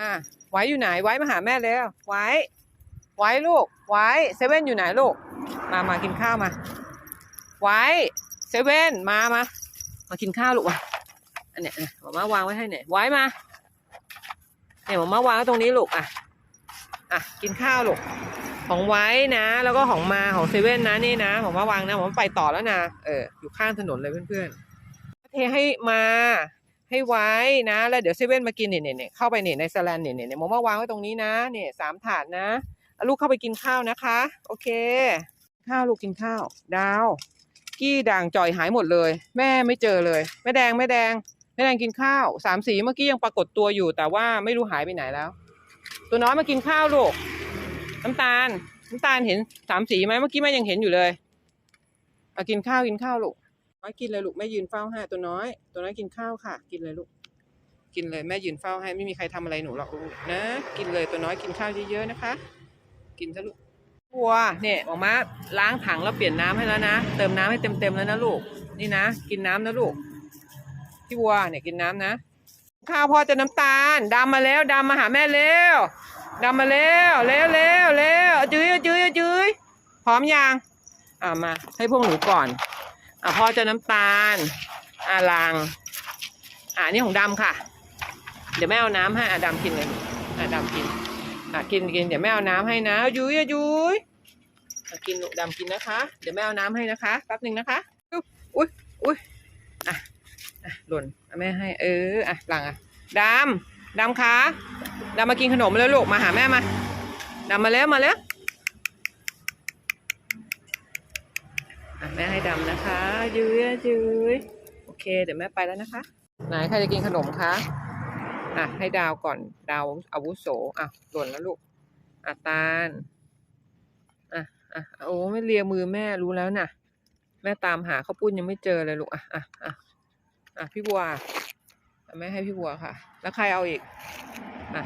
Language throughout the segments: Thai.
อะไว้อยู่ไหนไว้มาหาแม่เร็วไว้ไว้ลูกไว้เซเว่นอยู่ไหนลูก มามากินข้าวมา ไว้เซเว่นมามามากินข้าวลูกวะอันเนี้ยหมามาวางไว้ให้เนี่ยไว้มาเนี่ยหมามาวางไว้ตรงนี้ลูกอะอะกินข้าวลูกของไว้นะ แล้วก็ของมาของเซเว่นนะนี่นะผมมาวางนะผมไปต่อแล้วนะเอออยู่ข้างถนนเลยเพื่อนๆเทให้มา ให้ไว้นะ แล้วเดี๋ยวเซเว่นมากินเนี่ยเนี่ยเข้าไปเนี่ยในสแลนเนี่ยเนี่ยเนี่ยผมมาวางไว้ตรงนี้นะเนี่ยสามถาดนะ ลูกเข้าไปกินข้าวนะคะ โอเค ข้าวลูกกินข้าว ดาว กี้ด่างจ่อยหายหมดเลย แม่ไม่เจอเลย แม่แดงแม่แดงแม่แดงกินข้าวสามสีเมื่อกี้ยังปรากฏตัวอยู่ แต่ว่าไม่รู้หายไปไหนแล้ว ตัวน้อยมากินข้าวลูกน้ำตาลน้ำตาลเห็นสามสีไหมเมื่อกี้แม่ยังเห็นอยู่เลยเอากินข้าวกินข้าวลูก น้อยกินเลยลูกแม่ยืนเฝ้าให้ตัวน้อย ตัวน้อยกินข้าวค่ะ กินเลยลูก กินเลยแม่ยืนเฝ้าให้ไม่มีใครทำอะไรหนูหรอกลูกนะ กินเลยตัวน้อยกินข้าวเยอะๆนะคะ กินซะลูกวัวเนี่ยออกมาล้างถังแล้วเปลี่ยนน้ำให้แล้วนะ เติมน้ำให้เต็มๆแล้วนะลูก นี่นะ กินน้ำนะลูก พี่วัวเนี่ยกินน้ำนะ ข้าวพ่อจะน้ำตาลดำมาแล้วดำมาหาแม่เร็วดำมาเร็วเร็วเร็วเร็วจื้อจื้อจื้อพร้อมยังอ่ามาให้พวกหนูก่อน อ่าพ่อจะน้ำตาลอ่าลังอ่านี่ของดำค่ะ เดี๋ยวแม่เอาน้ำให้อ่าดำกินเลยอ่าดำกินอะกินกินเดี๋ยวแม่เอาน้ำให้นะยุ้ยอายุ้ยกินลูกดำกินนะคะ เดี๋ยวแม่เอาน้ำให้นะคะแป๊บหนึ่งนะคะอุ้ยอุ้ยอะอะหล่นแม่ให้เอออะหลังอะดำดำคะดำมากินขนมแล้วลูกมาหาแม่มาดำมาแล้วมาแล้ว แม่ให้ดำนะคะยุ้ยอะยุ้ยโอเค เดี๋ยวแม่ไปแล้วนะคะไหนใครจะกินขนมคะอะให้ดาวก่อนดาวอาวุโสอะหล่นแล้วลูกอะตาลอะอะโอ้ไม่เลียมือแม่รู้แล้วน่ะ แม่ตามหาข้าวปุ้นยังไม่เจอเลยลูกอะอะอะอะพี่บัวอะแม่ให้พี่บัวค่ะ แล้วใครเอาอีกอะ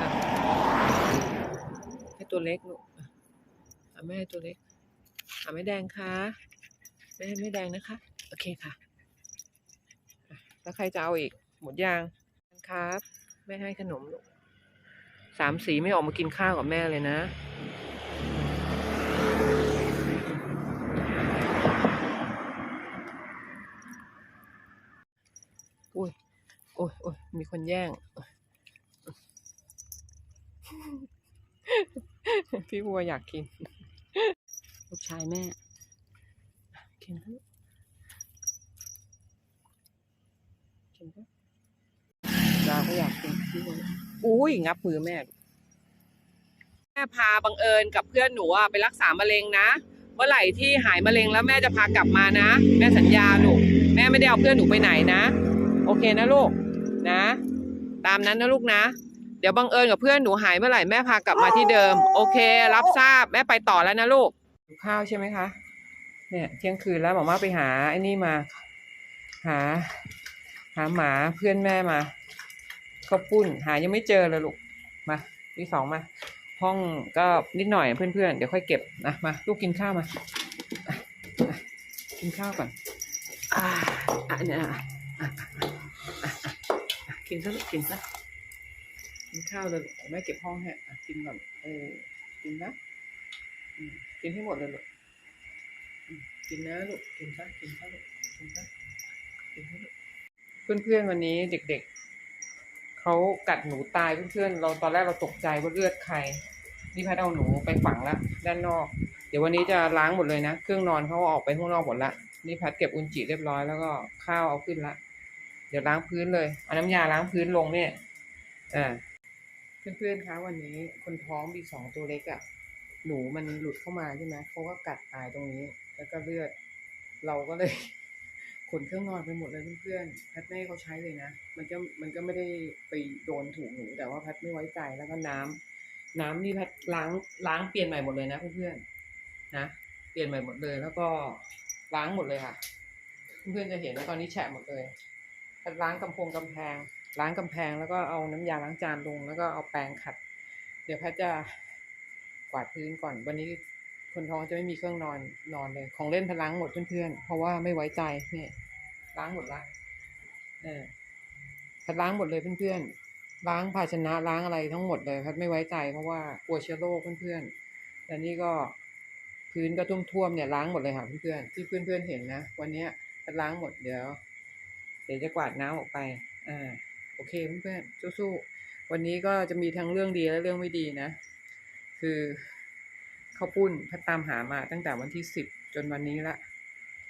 อะให้ตัวเล็กลูกอะอะแม่ให้ตัวเล็ก อะไม่แดงค่ะแม่ให้ไม่แดงนะคะ โอเคค่ะอะ แล้วใครจะเอาอีก หมดยางครับ แม่ให้ขนมลูกสามสีไม่ออกมากินข้าวกับแม่เลยนะอุ้ยโอ้ยโอ้ยมีคนแย่ง พี่บัวอยากกิน ลูกชายแม่กินเถอะกินเถอะดาก็อยากกินพี่อุ้ยงับมือแม่แม่พาบังเอิญกับเพื่อนหนูอะไปรักษามะเร็งนะเมื่อไหร่ที่หายมะเร็งแล้วแม่จะพากลับมานะ แม่สัญญาลูกแม่ไม่ได้เอาเพื่อนหนูไปไหนนะ โอเคนะลูกนะ ตามนั้นนะลูกนะ เดี๋ยวบังเอิญกับเพื่อนหนูหายเมื่อไหร่แม่พากลับมาที่เดิม โอเค รับทราบแม่ไปต่อแล้วนะลูก ข้าวใช่ไหมคะ เนี่ยเที่ยงคืนแล้วหมอมาไปหาไอ้นี่มา หา หาหมาเพื่อนแม่มาข้าปุ้น หายังไม่เจอเลยลูก มาที่สองมา ห้องก็นิดหน่อยเพื่อนๆ เดี๋ยวค่อยเก็บนะมาลูกกินข้าวมา กินข้าวก่อนอ่าอะเนี่ยกินซะลูกกินซะกินข้าวเลยแม่เก็บห้องให้กินก่อนเออกินนะ กินให้หมดเลยลูกกินนะลูกกินซะกินซะลูกกินซะกินซะลูกเพื่อนๆวันนี้เด็ก ๆเขากัดหนูตายเพื่อนๆเราตอนแรกเราตกใจว่าเลือดใครนี่พทย์เอาหนูไปฝังละด้านนอก เดี๋ยววันนี้จะล้างหมดเลยนะเครื่องนอนเขาออกไปข้างนอกหมดละนี่พทย์เก็บอุนจิเรียบร้อยแล้วก็ข้าวเอาขึ้นละเดี๋ยวล้างพื้นเลยเอาน้ำยาล้างพื้นลงเนี่ยอ่าเพื่อนๆคะวันนี้คนท้องมีสองตัวเล็กอะ่ะ หนูมันหลุดเข้ามาใช่ไหมเขาก็กัดตายตรงนี้ แล้วก็เลือด เราก็เลยขนเครื่องนอนไปหมดเลยเพื่อนๆแพทไม่เขาใช้เลยนะ มันก็มันก็ไม่ได้ไปโดนถูกหนู แต่ว่าแพทไม่ไว้ใจแล้วก็น้ำน้ำนี่แพทล้างล้างเปลี่ยนใหม่หมดเลยนะเพื่อนๆนะเปลี่ยนใหม่หมดเลย แล้วก็ล้างหมดเลยค่ะ เพื่อนๆจะเห็นว่าตอนนี้แฉะหมดเลยแพทล้างกำโพงกำแพง ล้างกำแพงแล้วก็เอาน้ำยาล้างจานลงแล้วก็เอาแปรงขัด เดี๋ยวแพทจะ กวาดพื้นก่อน วันนี้คนท้องจะไม่มีเครื่องนอนนอนเลย ของเล่นพล้างหมดเพื่อนๆ เพราะว่าไม่ไว้ใจเนี่ยล้างหมดละเออพทย์ล้างหมดเลยเพื่อนล้างภาชนะล้างอะไรทั้งหมดเลยครับไม่ไว้ใจเพราะว่ากลัวเชื้อโรคเพื่อนๆแต่นี่ก็พื้นก็ท่วมๆเนี่ยล้างหมดเลยค่ะเพื่อนๆที่เพื่อนๆเห็นนะวันเนี้ยก็ล้างหมดเดี๋ยว เดี๋ยวจะกวาดน้ำออกไปอ่าโอเคเพื่อนๆสู้ๆวันนี้ก็จะมีทั้งเรื่องดีและเรื่องไม่ดีนะ คือข้าวปุ้นพัดตามหามาตั้งแต่วันที่สิบจนวันนี้ละ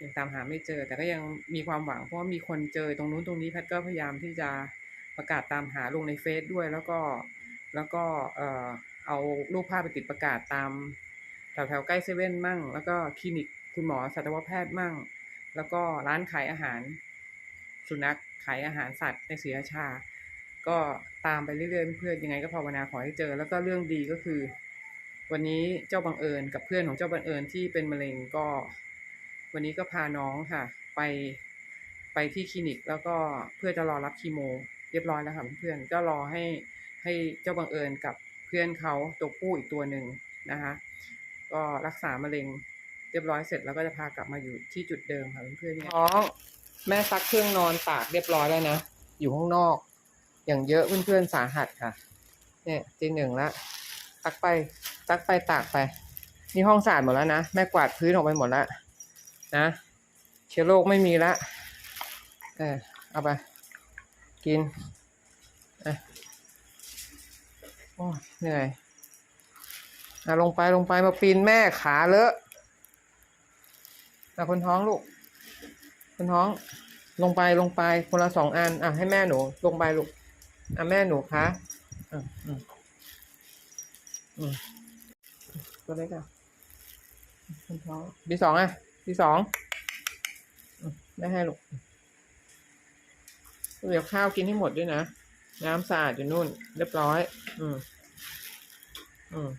ยังตามหาไม่เจอ แต่ก็ยังมีความหวังเพราะว่ามีคนเจอตรงนู้นตรงนี้แพทย์ก็พยายามที่จะประกาศตามหาลงในเฟซด้วย แล้วก็แล้วก็เอ่อเอารูปภาพไปติดประกาศตามแถวแถวๆใกล้เซเว่นมั่ง แล้วก็คลินิกคุณหมอสัตวแพทย์มั่ง แล้วก็ร้านขายอาหาร สุนัขขายอาหารสัตว์ในศรีราชา ก็ตามไปเรื่อยๆเพื่อนยังไงก็ภาวนาขอให้เจอ แล้วก็เรื่องดีก็คือ วันนี้เจ้าบังเอิญกับเพื่อนของเจ้าบังเอิญที่เป็นมะเร็งก็ วันนี้ก็พาน้องค่ะ ไปไปที่คลินิก แล้วก็เพื่อจะรอรับคีโม เรียบร้อยแล้วค่ะเพื่อนก็รอให้ให้เจ้าบังเอิญกับเพื่อนเขาตัวผู้อีกตัวหนึ่งนะคะก็รักษามะเร็งเรียบร้อยเสร็จแล้วก็จะพากลับมาอยู่ที่จุดเดิมค่ะเพื่อนๆเนี่ยท้องแม่ซักเครื่องนอนตากเรียบร้อยแล้วนะอยู่ข้างนอก อย่างเยอะเพื่อนๆสาหัสค่ะ เนี่ยตีหนึ่งละซักไป ซักไปตากไป นี่ห้องสะอาดหมดแล้วนะ แม่กวาดพื้นออกไปหมดแล้วนะ เชื้อโรคไม่มีละ เออ เอาไป กินอะโอ้เหนื่อยอะลงไปลงไปมาปีนแม่ขาเลอะอะคนท้องลูก คนท้อง ลงไปลงไป คนละสองอัน อะให้แม่หนู ลงไปลูก อะแม่หนูคะ อืมอืมอืม ตัวเล็กอะคนท้องที่สองอะที่สองอืมไม่ให้ลูกเดี๋ยวข้าวกินให้หมดด้วยนะ น้ำสะอาดอยู่นู่น เรียบร้อย อืม อืม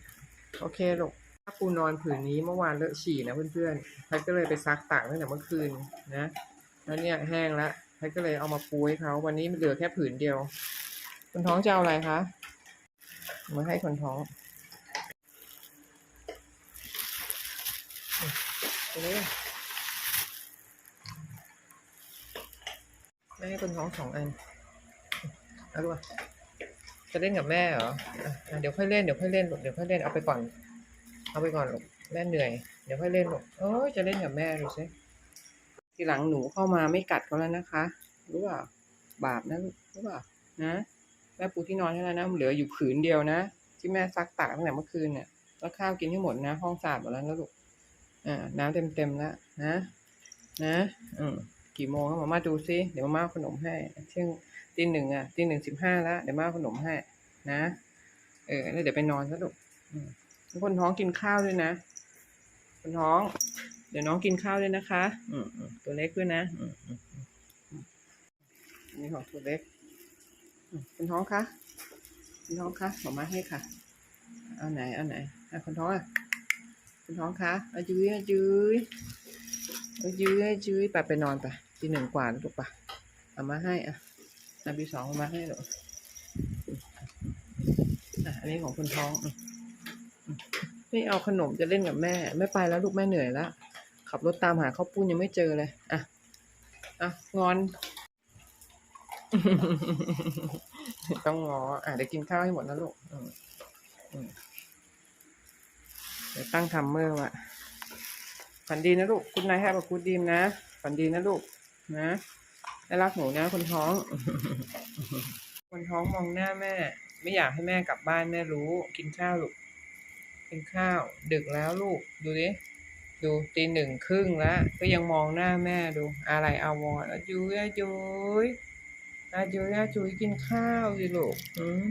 โอเคลูกถ้าปูนอนผืนนี้เมื่อวานเลอะฉี่นะเพื่อนๆแพทย์ก็เลยไปซักตากตั้งแต่เมื่อคืนนะ แล้วเนี่ยแห้งแล้วแพทย์ก็เลยเอามาปูให้เขาวันนี้มันเหลือแค่ผืนเดียว คนท้องจะเอาอะไรคะเอามาให้คนท้อง ตัวนี้แม่ให้คนท้องสองอันเอาด้วยจะเล่นกับแม่เหรออเดี๋ยวค่อยเล่นเดี๋ยวค่อยเล่นลูกเดี๋ยวค่อยเล่นเอาไปก่อน เอาไปก่อนลูกแม่เหนื่อย เดี๋ยวค่อยเล่นลูกโอ้ยจะเล่นกับแม่ดูสิทีหลังหนูเข้ามาไม่กัดเขาแล้วนะคะ รู้เปล่าบาปนะรู้เปล่านะแม่ปูที่นอนให้แล้วนะเหลืออยู่ผืนเดียวนะ ที่แม่ซักตากตั้งแต่เมื่อคืนเนี่ยแล้วข้าวกินให้หมดนะ ห้องสะอาดหมดแล้วนะลูก อ่าน้ำเต็มเต็มแล้วนะนะอืมกี่โมงครับมาม่าดูซิเดี๋ยวมาม่าขนมให้เที่ยงตีหนึ่งอะตีหนึ่งสิบห้าแล้วเดี๋ยวมาเอาขนมให้นะเออแล้วเดี๋ยวไปนอนซะลูกอืมคนท้องกินข้าวด้วยนะ คนท้อง เดี๋ยวน้องกินข้าวด้วยนะคะ อืมอืมตัวเล็กด้วยนะอืมอืมอันนี่ของตัวเล็กคนท้องคะคนท้องคะหมอมาให้ค่ะ เอาไหนเอาไหนอะคนท้องอะ คนท้องคะอายื้อเอายื้อเอายื้อเอายื้อไปไปนอนไปทีหนึ่งกว่าแล้วถูกปะเอามาให้อะอันที่สองมาให้หรออะอันนี้ของคนท้องไม่เอาขนมจะเล่นกับแม่ ไม่ไปแล้วลูกแม่เหนื่อยแล้วขับรถตามหาข้าวปุ้นยังไม่เจอเลย อะ อะ งอน ต้องงอ อะเดี๋ยวกินข้าวให้หมดนะลูก อืมอืม ดี๋ยวตั้งทัมเมอร์ว่ะฝันดีนะลูกคุณนายแฮปกับคุณดีมนะฝันดีนะลูกนะได้รักหนูนะคนท้อง คนท้องมองหน้าแม่ ไม่อยากให้แม่กลับบ้านแม่รู้ กินข้าวลูกกินข้าว ดึกแล้วลูก ดูดิดูตีหนึ่งครึ่งแล้ว ก็ยังมองหน้าแม่ดู อะไรเอาวรณ์อาจุยอาจุยอาจุยอาจุยกินข้าวสิลูกอืม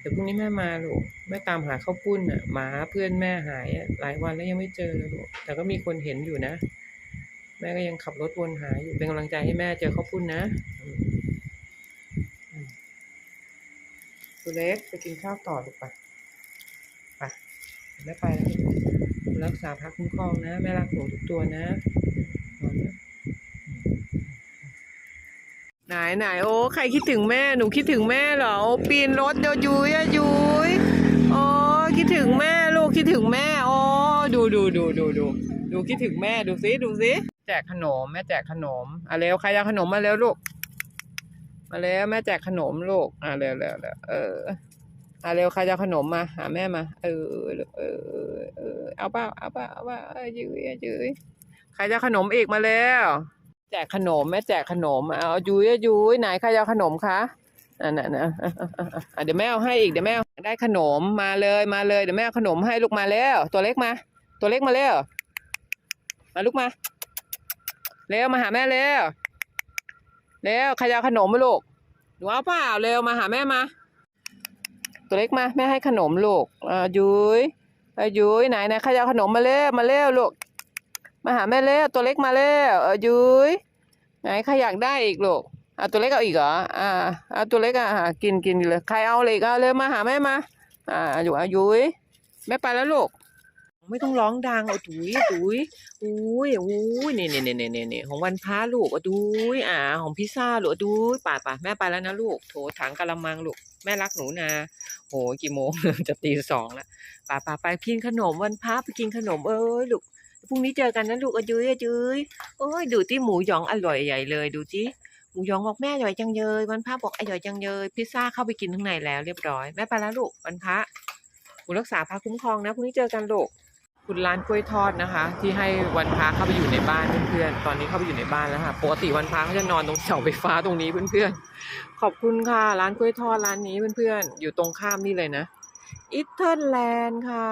เดี๋ยวพรุ่งนี้แม่มาลูกแม่ตามหาข้าวปุ้นอะหมาเพื่อนแม่หายอะหลายวันแล้วยังไม่เจอเลยลูกแต่ก็มีคนเห็นอยู่นะ แม่ก็ยังขับรถวนหาอยู่เป็นกำลังใจให้แม่เจอข้าวปุ้นนะตัวเล็กไปกินข้าวต่อลูกไปไปแม่ไปแล้วรักษาพักคุ้มครองนะ แม่รักหนูทุกตัวนะนอนนะ ไหนไหนโอ้ใครคิดถึงแม่หนูคิดถึงแม่เหรอโอ้ปีนรถเดี๋ยวยุยอะยุยโอ้คิดถึงแม่ลูกคิดถึงแม่โอ้ดูดูดูดูดูดูคิดถึงแม่ดูซิดูซิแจกขนม แม่แจกขนมอะเร็วใครจะเอาขนมมาเร็วลูกมาแล้วแม่แจกขนมลูกอ่าเร็วเร็วเร็วเอออ่าเร็วใครจะขนมมาหาแม่มา เออเออเออเอาเปล่าเอาเปล่าเอาเปล่าเออยื้อยื้อใครจะขนมอีกมาแล้ว แจกขนมแม่แจกขนมเอายุ้ยยุ้ยไหนใครจะเอาขนมคะอ่านะนะอะเดี๋ยวแม่เอาให้อีกเดี๋ยวแม่ได้ขนมมาเลยมาเลยเดี๋ยวแม่เอาขนมให้ลูกมาแล้วตัวเล็กมา ตัวเล็กมาเร็วมาลูกมาเร็วมาหาแม่เร็วเร็วใครจะเอาขนมมาลูกหนูเอาเปล่าเร็วมาหาแม่มา ตัวเล็กมาแม่ให้ขนมลูกอ่ายุ้ยอ่ายุ้ยไหนไหนใครจะเอาขนมมาเร็วมาเร็วลูก มาหาแม่เร็วตัวเล็กมาเร็วเออยุ้ยไหนใครอยากได้อีกลูกอะตัวเล็กเอาอีกเหรออ่าเอาตัวเล็กอะกินกินเลยใครเอาเลยเอาเลยมาหาแม่มา อ่าอยู่อายุ้ยแม่ไปแล้วลูกไม่ต้องร้องดังเอาดุยดุยอุ้ยอุ้ยนี่นี่นี่นี่นี่ของวันพระลูกเอาดุยอ่า ของพิซซ่าลูกอดุยป่าป่าแม่ไปแล้วนะลูกโถถังกะละมังลูกแม่รักหนูนะโหกี่โมงจะตีสองแล้วป่าป่าไปกินขนมวันพระไปกินขนมเอ้ยลูก พรุ่งนี้เจอกันนะลูกอายุ้ยอายุ้ยโอ้ยดูที่หมูหยองอร่อยใหญ่เลยดูที่หมูหยองบอกแม่อร่อยจังเลยวันพระบอกอร่อยจังเลยพิซซ่าเข้าไปกินข้างในแล้วเรียบร้อยแม่ไปแล้วลูกวันพระคุณรักษาพระคุ้มครองนะพรุ่งนี้เจอกันลูกคุณร้านกล้วยทอดนะคะ ที่ให้วันพระเข้าไปอยู่ในบ้านเพื่อนๆตอนนี้เข้าไปอยู่ในบ้านแล้วค่ะปกติวันพระเขาจะนอนตรงเสาไฟฟ้าตรงนี้เพื่อนๆขอบคุณค่ะร้านกล้วยทอดร้านนี้เพื่อนๆอยู่ตรงข้ามนี่เลยนะอิตเทิลแลนด์ค่ะ